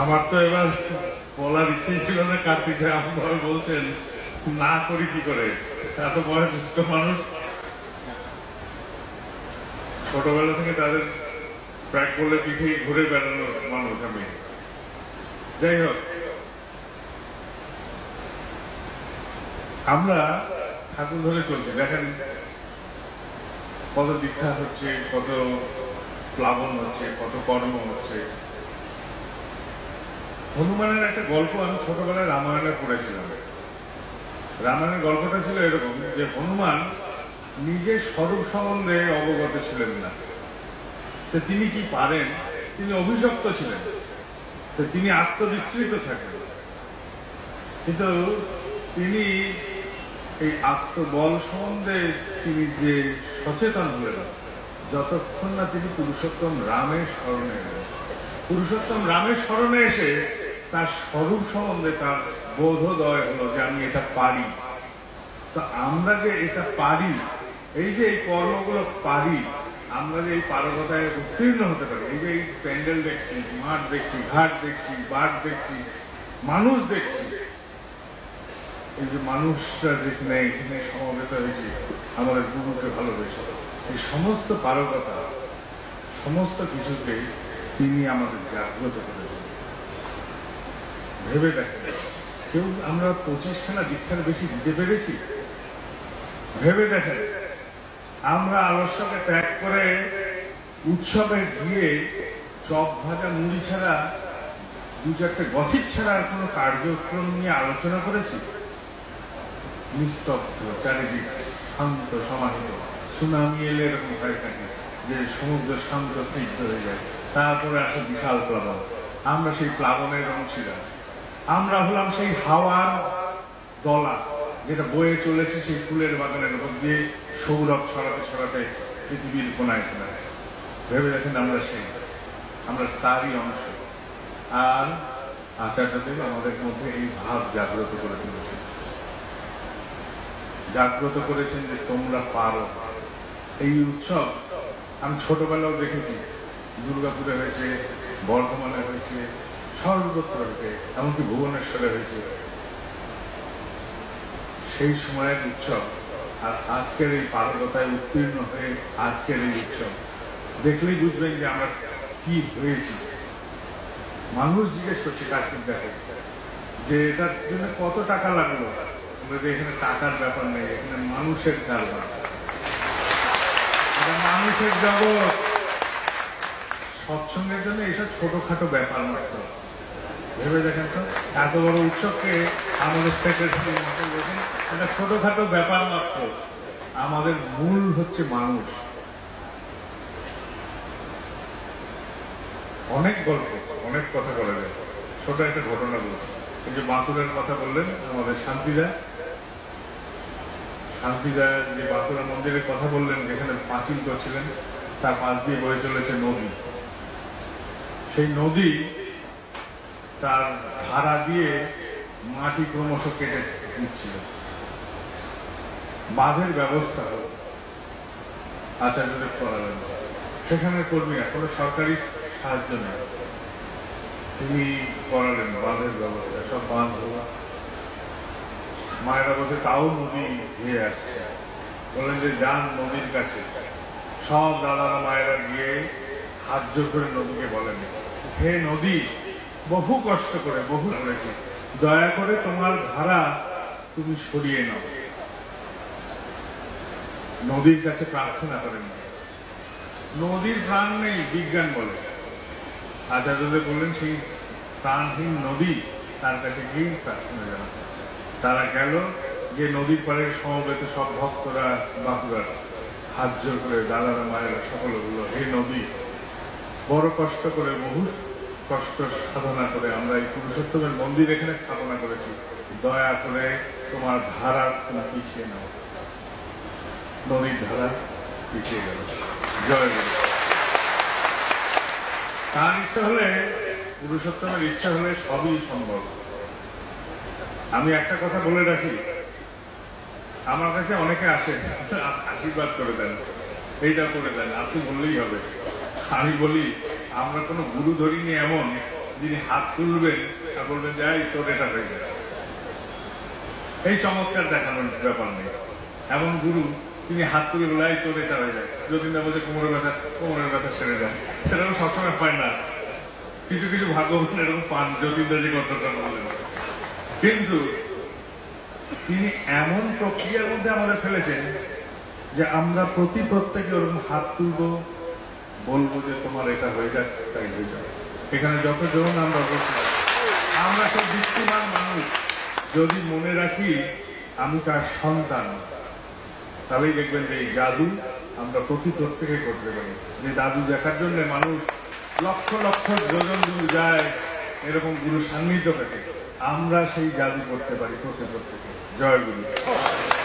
আমার তো এবার বলার ইচ্ছে ছিল না, কার্তিক আপনারা বলছেন, না করি কি করে? এত বয়স্ক মানুষ। ছোটবেলা থেকে তাদের প্র্যাক করলে পিঠে ঘুরে বেড়ানোর মানুষ আমি। যাই হোক, আমরা ঠাকুর ধরে চলছি। দেখেন কত দীক্ষা হচ্ছে, কত প্লাবন হচ্ছে, কত কর্ম হচ্ছে? হনুমানের একটা গল্প আমি ছোটবেলায় রামায়ণে পড়েছিলাম। রামায়ণের গল্পটা ছিল এরকম যে, হনুমান নিজের স্বরূপ সম্বন্ধে অবগত ছিলেন না। তো তিনি কি পারেন? তিনি অভিশপ্ত ছিলেন। তো তিনি আত্মবিস্তৃত থাকেন। কিন্তু তিনি এই আত্মবল সম্বন্ধে তিনি যে সচেতন হলেন। যতক্ষণ না তিনি পুরুষোত্তম রামের স্মরণে এলেন। পুরুষোত্তম রামের স্মরণে এসে তার স্বরূপ সম্বন্ধে তার বোধোদয় হলো যে আমি এটা পারি। তো আমরা যে এটা পারি, এই যে এই কর্মগুলো পারি, আমরা যে এই পারগতায় উত্তীর্ণ হতে পারি, এই যে এই প্যান্ডেল দেখছি, মাঠ দেখছি, ঘাট দেখছি বাট দেখছি, মানুষ দেখছি এই যে মানুষরা যেখানে এখানে সমবেত হয়েছে আমাদের গুরুকে ভালোবেসে, এই সমস্ত পারগতা সমস্ত কিছুকে তিনি আমাদের জাগ্রত করেছেন। ভেবে দেখেন, কেউ আমরা পঁচিশখানা দীক্ষার বেশি দিতে পেরেছি? ভেবে দেখেন, আমরা আলস্যকে ত্যাগ করে উৎসবে গিয়ে চপ ভাজা মুড়ি ছাড়া দু চারটে গসিপ ছাড়া আর কোনো কার্যক্রম নিয়ে আলোচনা করেছি? নিস্তব্ধ, চারিদিক শান্ত সমাহিত। সুনামি এলে এরকম হয়ে থাকে যে সমুদ্র শান্ত, স্নিগ্ধ হয়ে যায়। তারপরে আসে বিশাল প্লাবন। আমরা সেই প্লাবনের অংশীদার। আমরা হলাম সেই হাওয়ার দলা, যেটা বয়ে চলেছে সেই ফুলের বাগানের উপর দিয়ে সৌরভ ছড়াতে ছড়াতে পৃথিবীর কোনায় কোনায়। ভেবে দেখেন আমরা সেই, আমরা তারই অংশ। আর আচার্যদেব আমাদের মধ্যে এই ভাব জাগ্রত করে তুলেছে জাগ্রত করেছেন যে তোমরা পারো। এই উৎসব আমি ছোটবেলাও দেখেছি। দুর্গাপুরে হয়েছে, বর্ধমানে হয়েছে, সর্বত্র হয়েছে, এমনকি ভুবনেশ্বরে হয়েছে। সেই সময়ের উৎসব আর আজকের এই পারগতায় উত্তীর্ণ হয়ে আজকের এই উৎসব। দেখলেই বুঝবেন যে আমরা কি হয়েছি। মানুষ জিজ্ঞেস করছে কাজ দেখে যে, এটার জন্য কত টাকা লাগল? এখানে টাকার ব্যাপার নেই, এখানে মানুষের কারবার মানুষের জগৎ। সৎসঙ্গের জন্য এইসব ছোটখাটো ব্যাপার মাত্র। ভেবে দেখেন তো, এত বড় উৎসবকে আমাদের সেক্রেটারি এটা ছোটখাটো ব্যাপার মাত্র। আমাদের মূল হচ্ছে মানুষ। অনেক গল্প, অনেক কথা বলা যায়। ছোট একটা ঘটনা বলছি। যে বাঁকুড়ার কথা বললেন, আমাদের শান্তিদা। শান্তিদা যে বাঁকুড়া মন্দিরের কথা বললেন, যেখানে পাঁচিল করছিলেন, তার পাশ দিয়ে বয়ে চলেছে নদী। সেই নদী তার ধারা দিয়ে মাটি ক্রমশ কেটে দিচ্ছিল। বাঁধের ব্যবস্থা হল আচার্যদেব করালেন। সেখানে কর্মীরা কোনো সরকারি সাহায্য নেই। তিনি করালেন বাঁধের ব্যবস্থা, সব বাঁধ হলো মায়েরা বলছে, তাও নদী ধুয়ে আসছে। বললেন যে, যান নদীর কাছে। সব দাদারা মায়েরা গিয়ে হাত জোর করে নদীকে বলেন, হে নদী, বহু কষ্ট করে, বহু করেছে দয়া করে তোমার ধারা তুমি সরিয়ে নাও। নদীর কাছে প্রার্থনা করেন। নদীর প্রাণ নেই, বিজ্ঞান বলে। আচার্যদেব বললেন, সেই প্রাণহীন নদী, তার কাছে গিয়ে প্রার্থনা জানাতে তারা গেল, যে নদীর পাড়ে সমবেত সব ভক্তরা বাঁকুড়ার হাত জোর করে দাদারা, মায়েরা সকল বলল, হে নদী, বড় কষ্ট করে, বহু কষ্ট সাধনা করে আমরা এই পুরুষোত্তমের মন্দির এখানে স্থাপনা করেছি। দয়া করে তোমার ধারা তুমি পিছিয়ে নাও। নদীর ধারা পিছিয়ে গেল। জয় গুরু তার ইচ্ছা হলে, পুরুষোত্তমের ইচ্ছা হলে সবই সম্ভব। আমি একটা কথা বলে রাখি। আমার কাছে অনেকে আসে, আশীর্বাদ করে দেন, এইটা করে দেন, আপনি বললেই হবে। আমি বলি, আমরা কোনো গুরু ধরিনি এমন, যিনি হাত তুলবেন আর বলবেন যে, এই তোর এটা হয়ে যায় এই চমৎকার দেখানোর ব্যাপার নেই। এমন গুরু তিনি হাত তুলে বলে, এই তোর এটা হয়ে যায় যতীন দা বলছে, কোমরের ব্যথা কোমরের ব্যথা সেরে যায় সেটাও সবসময় পায় না। কিছু কিছু ভাগ্যবান এরকম পান যতীন দা যে কথাটা বলেন। কিন্তু তিনি এমন প্রক্রিয়ার মধ্যে আমাদের ফেলেছেন যে আমরা প্রতি প্রত্যেকে ওরকম হাত তুলবো, বলব যে তোমার এটা হয়ে যাক, তাই হয়ে যাক। এখানে যতজন আমরা বসে, আমরা সব দৃষ্টিমান মানুষ। যদি মনে রাখি আমি তার সন্তান, তাহলেই দেখবেন যে এই জাদু আমরা প্রতি প্রত্যেকে করতে পারি। যে দাদু দেখার জন্য মানুষ লক্ষ লক্ষ যোজন যায়, এরকম গুরু সান্নিধ্য পেতে। আমরা সেই জাদু করতে পারি প্রত্যেক প্রত্যেকে। জয় গুরু।